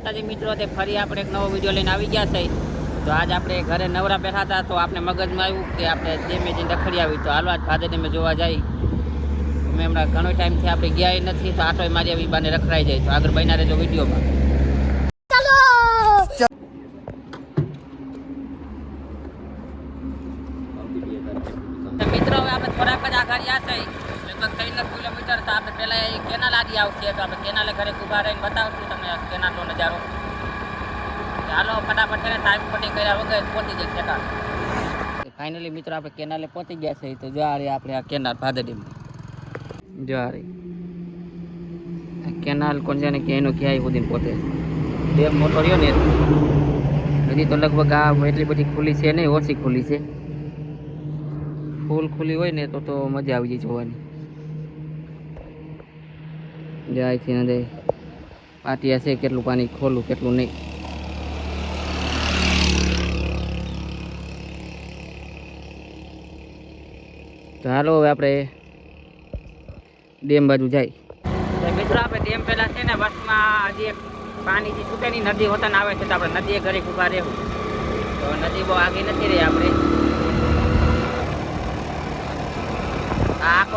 માતાજી મિત્રો, તે ફરી આપણે એક નવો વીડિયો લઈને આવી ગયા છે. તો આજ આપણે ઘરે નવરા બેઠા હતા, તો આપણે મગજમાં આવ્યું કે આપણે ડેમે જઈને રખડી આવી, તો હાલો આજ ભાદર અમે જોવા જાય. અમે હમણાં ઘણો ટાઈમથી આપણે ગયા નથી, તો આટો મારી આવી બાને રખડાઈ જાય. તો આગળ બન્યા રહેજો વિડીયોમાં તો મિત્રો, હવે આપણે થોડાક જ આઘાડ્યા છે. લગભગ ત્રણ કિલોમીટર તો આપણે પહેલાં એ કેનાલ આડી આવશે. તો આપણે કેનાલે ઘરે ઊભા રહીને બતાવશું તમને કેનાલનો નજારો. ચાલો ફટાફટ છે ટાઈમ પટી કર્યા વગર પહોંચી જાય ઠેકાણ ફાઇનલી મિત્રો, આપણે કેનાલે પહોંચી ગયા છે. તો જો આ આપણે આ કેનાલ ભાદડીમાં. જો આ કેનાલ કોણ છે કે એનો ક્યાંય સુધી પહોંચે ડેમ મોટો રહ્યો ને હજી તો લગભગ આ એટલી બધી ખુલ્લી છે નહીં, ઓછી ખુલ્લી છે. ફૂલ ખુલ્લી હોય ને તો તો મજા આવી જાય જોવાની. જાય છે ને પાટિયા છે કેટલું પાણી ખોલું, કેટલું નહીં. તો હાલો હવે આપણે ડેમ બાજુ જાય. મિત્રો આપણે ડેમ પહેલા છે ને બસમાં હજી એક પાણી જે છૂટેની નદી હોતા આવે છે તો આપણે નદીએ ઘરે ઊભા રહેવું. તો નદી બહુ આગી નથી રહી આપણે.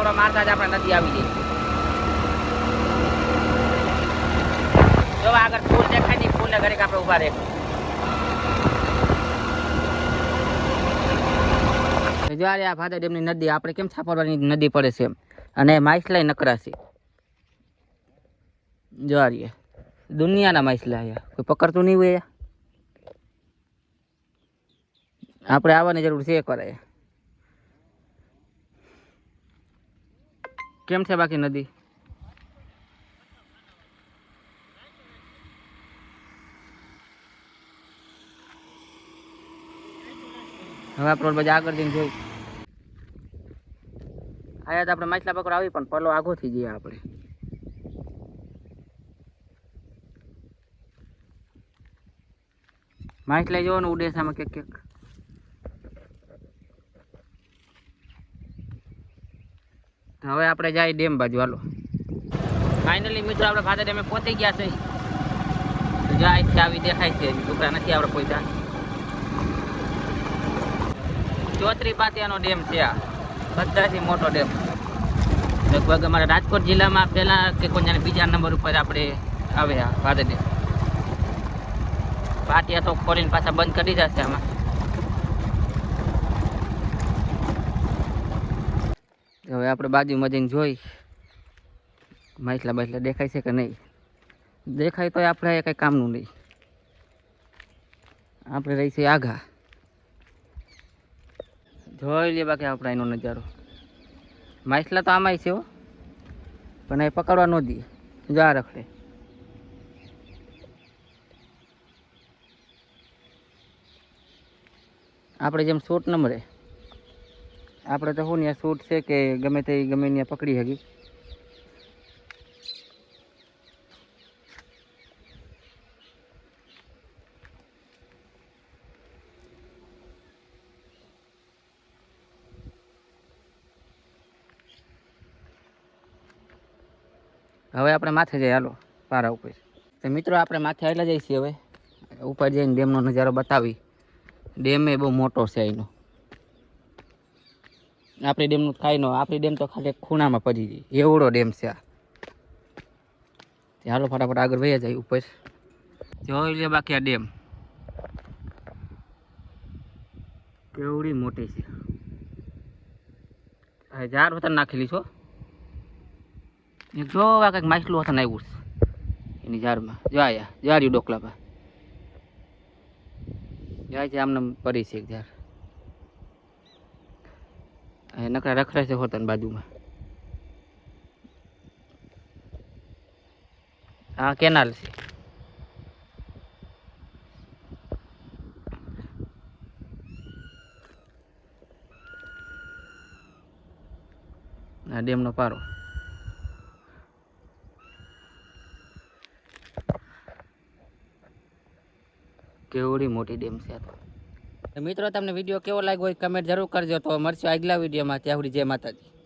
આ મારતા જ આપણે નદી આવી જાય જો આગળ ફૂલ દેખાય નહીં ફૂલને ઘરે આપણે ઊભા રહે જો આ ભાદર નદી, આપણે કેમ છાપરવાની નદી પડે છે અને માછલાય નકરાશે જો દુનિયાના માછલા અહીંયા કોઈ પકડતું નહીં હોય આપણે આવવાની જરૂર છે એકવાર અહીંયા. કેમ છે બાકી નદી? હવે આપણે બધા આગળ જઈને જોઈ આયા તો આપણે માછલા પકડ આવી, પણ પલો આગો થઈ જઈએ આપણે. માછલા જોવો ને ઉડેસામાં ક્યાંક ક્યાંક. હવે આપણે જાય ડેમ બાજુ, હાલો. ફાઇનલી મિત્રો, આપણે ભાદર ડેમે પહોંચી ગયા છે. જાય ચાવી દેખાય છે. છોકરા નથી આપણે પહોંચ્યા ચોત્રી પાતિયાનો ડેમ છે આ. બધાથી મોટો ડેમ. લગભગ અમારા રાજકોટ જિલ્લામાં પહેલા કે કોઈ બીજા નંબર ઉપર આપણે આવે આ ભાદર ડેમ પાટિયા તો ખોલીને પાછા બંધ કરી છે આમાં. હવે આપણે બાજુમાં જઈને જોઈ. માછલા બાછલા દેખાય છે કે નહીં? દેખાય તો આપણે કંઈ કામનું નહીં. આપણે રહી છે આઘા જોઈ લે બાકી આપણે એનો નજારો. માછલા તો આમાંય છે હો. પણ એ પકડવા ન દે. જા રખડે. આપણે જેમ શૂટ ન મળે. આપણે તો શું ને શૂટ છે કે ગમે તે ગમે ત્યાં પકડી હકી હવે આપણે માથે જઈએ, હાલો, પારા ઉપર. તો મિત્રો, આપણે માથે આવેલા જઈએ છીએ હવે. ઉપર જઈને ડેમનો નજારો બતાવી. ડેમ એ બહુ મોટો છે એનો આપણી ડેમનું કાંઈ ન આપણી ડેમ તો ખાલી ખૂણામાં પડી ગઈ. એવડો ડેમ છે આ. હાલો ફટાફટ આગળ વહી જાય ઉપર. જોઈ લે બાકી આ ડેમ. કેવડી મોટી છે. હજાર વતન નાખેલી છો જો આ કંઈક માછલું વતન આવ્યું છે. એની ઝાડમાં જો આયા. ડોકલામાં. જાય છે આમને પડી છે એક ઝાડ નકરા રખડે છે હોતન બાજુમાં. આ કેનાલ છે. આ ડેમનો પારો. કેવડી મોટી ડેમ છે આ તો. મિત્રો, તમને વીડિયો કેવો લાગ્યો હોય કમેન્ટ જરૂર કરજો. તો મળશું આગલા વિડીયોમાં ત્યાં સુધી જય માતાજી.